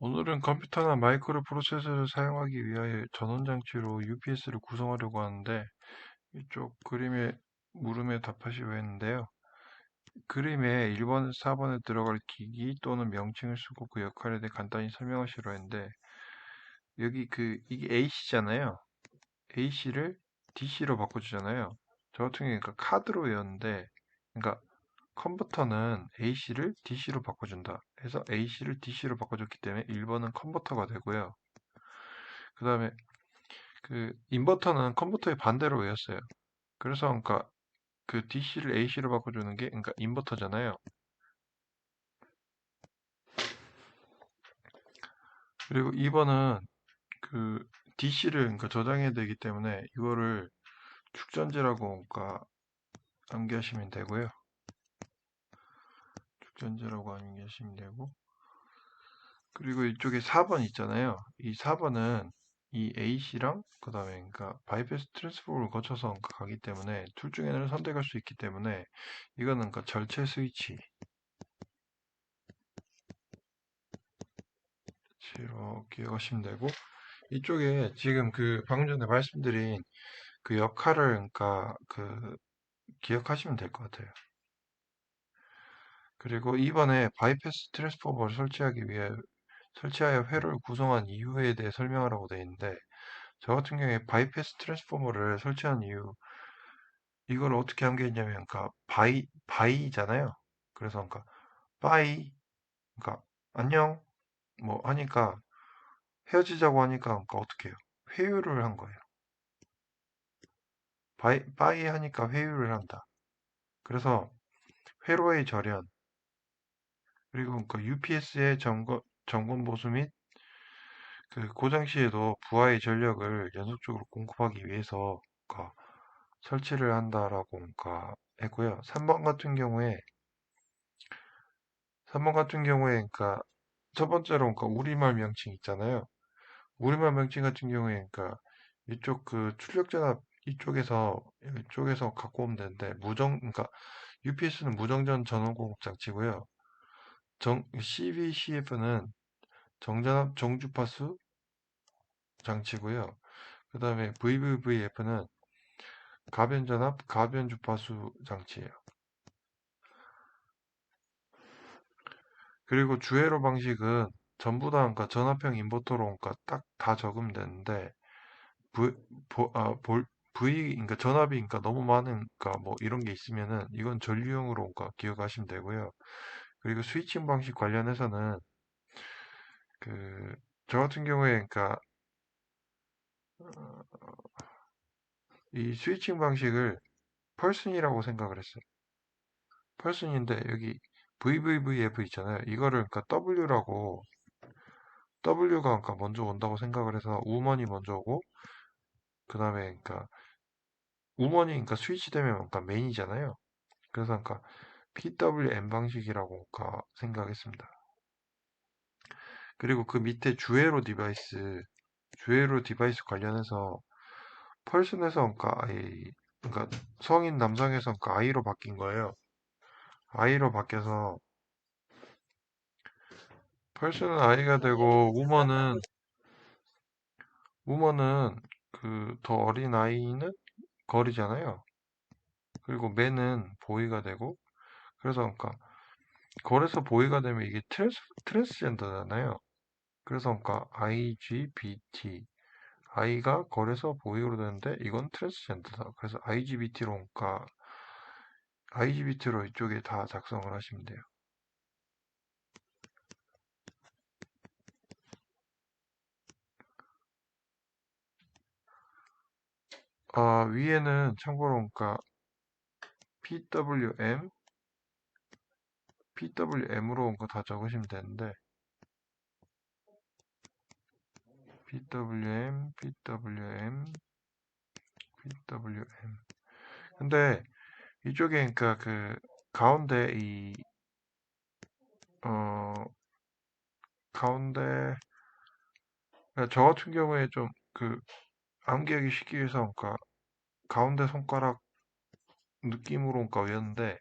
오늘은 컴퓨터나 마이크로 프로세서를 사용하기 위하여 전원 장치로 UPS를 구성하려고 하는데 이쪽 그림에 물음에 답하시오 했는데요. 그림에 1번, 4번에 들어갈 기기 또는 명칭을 쓰고 그 역할에 대해 간단히 설명하시려 했는데 여기 그 이게 AC잖아요. AC를 DC로 바꿔주잖아요. 저 같은 경우에 그러니까 카드로 외웠는데 그러니까 컨버터는 AC를 DC로 바꿔준다. 해서 AC를 DC로 바꿔줬기 때문에 1번은 컨버터가 되고요. 그 다음에 그 인버터는 컨버터의 반대로 외웠어요. 그래서 그러니까 그 DC를 AC로 바꿔주는 게 그러니까 인버터잖아요. 그리고 2번은 그 DC를 그러니까 저장해야 되기 때문에 이거를 축전지라고 그러니까 암기하시면 되고요. 축전지라고 암기하시면 되고 그리고 이쪽에 4번 있잖아요. 이 4번은 이 AC랑 그 다음에 그러니까 바이패스 트랜스포를 거쳐서 가기 때문에 둘 중에 하나를 선택할 수 있기 때문에 이거는 그러니까 절체 스위치 로 기억하시면 되고 이쪽에 지금 그 방금 전에 말씀드린 그 역할을 그러니까 그 기억하시면 될 것 같아요. 그리고 이번에 바이패스 트랜스포머를 설치하기 위해 설치하여 회로를 구성한 이유에 대해 설명하라고 되어 있는데 저 같은 경우에 바이패스 트랜스포머를 설치한 이유 이걸 어떻게 암기했냐면 그러니까 바이 바이잖아요. 그래서 그러니까 바이 그러니까 안녕 뭐 하니까 헤어지자고 하니까 그러니까 어떻게 해요? 회유를 한 거예요. 바이, 바이 하니까 회유를 한다. 그래서 회로의 절연 그리고 그러니까 UPS의 점검, 점검 보수 및 그 고장 시에도 부하의 전력을 연속적으로 공급하기 위해서 그러니까 설치를 한다라고 그러니까 했고요. 3번 같은 경우에 3번 같은 경우에 그러니까 첫 번째로 그러니까 우리말 명칭 있잖아요. 우리말 명칭 같은 경우에 그러니까 이쪽 그 출력 전압 이쪽에서 이쪽에서 갖고 오면 되는데 무정 그러니까 UPS는 무정전 전원 공급 장치고요. 정 CVCF는 정전압 정주파수 장치고요. 그 다음에 VVVF는 가변전압 가변주파수 장치예요. 그리고 주회로 방식은 전부 다 그러니까 전압형 인버터로 그러니까 딱 다 적으면 되는데 V, 보, 아, 볼, V 그러니까 전압이 그러니까 너무 많으니까 뭐 이런 게 있으면은 이건 전류형으로 그러니까 기억하시면 되고요. 그리고 스위칭 방식 관련해서는 그 저 같은 경우에 그러니까 어, 이 스위칭 방식을 펄슨이라고 생각을 했어요. 펄슨인데 여기 VVVF 있잖아요. 이거를 그러니까 W라고 W가 그러니까 먼저 온다고 생각을 해서 우먼이 먼저 오고 그 다음에 그러니까 우먼이 그러니까 스위치 되면 그러니까 메인이잖아요. 그래서 그러니까 PWM 방식이라고 생각했습니다. 그리고 그 밑에 주회로 디바이스 주회로 디바이스 관련해서 펄슨에서 그러니까 아이 그러니까 성인 남성에서 그러니까 아이로 바뀐 거예요. 아이로 바뀌어서 펄슨은 아이가 되고 우먼은 우먼은 그 더 어린 아이는 걸이잖아요. 그리고 맨은 보이가 되고 그래서 그러니까 걸에서 보이가 되면 이게 트랜스, 트랜스젠더잖아요. 그래서 그러니까 IGBT I가 걸에서 보이로 되는데 이건 트랜스젠더다. 그래서 IGBT로 그러니까 IGBT로 이쪽에 다 작성을 하시면 돼요. 아, 위에는 참고로 그러니까 PWM, PWM으로 그러니까 다 적으시면 되는데 PWM, PWM, PWM. 근데 이쪽에 그러니까 그 가운데 이 어, 가운데 그러니까 저 같은 경우에 좀 그 암기하기 쉽기 위해서 그러니까 가운데 손가락 느낌으로 그러니까 외웠는데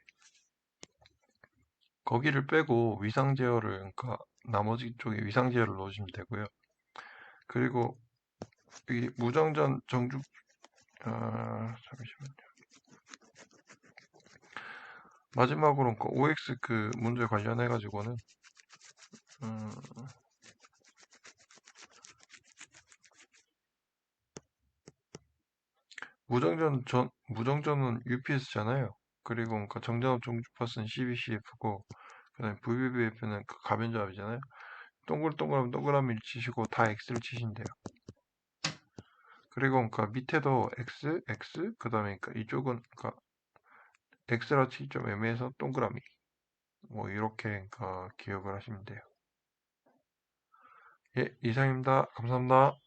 거기를 빼고 위상 제어를 그러니까 나머지 쪽에 위상 제어를 넣으시면 되고요. 그리고 이 무정전 정주 아 잠시만요. 마지막으로 그 OX 그 문제 관련해 가지고는 음, 무정전 전 무정전은 UPS잖아요. 그리고 그러니까 정전압 정주파수는 CBCF고 그다음에 VBBF는 그 가변조합이잖아요. 동글동글하면 동그라미를 치시고 다 X를 돼요. 그리고 그러니까 밑에도 X, X, 그 다음에 그러니까 이쪽은 그러니까 X라 치기 좀 애매해서 동그라미. 뭐 이렇게 그러니까 기억을 하시면 돼요. 예, 이상입니다. 감사합니다.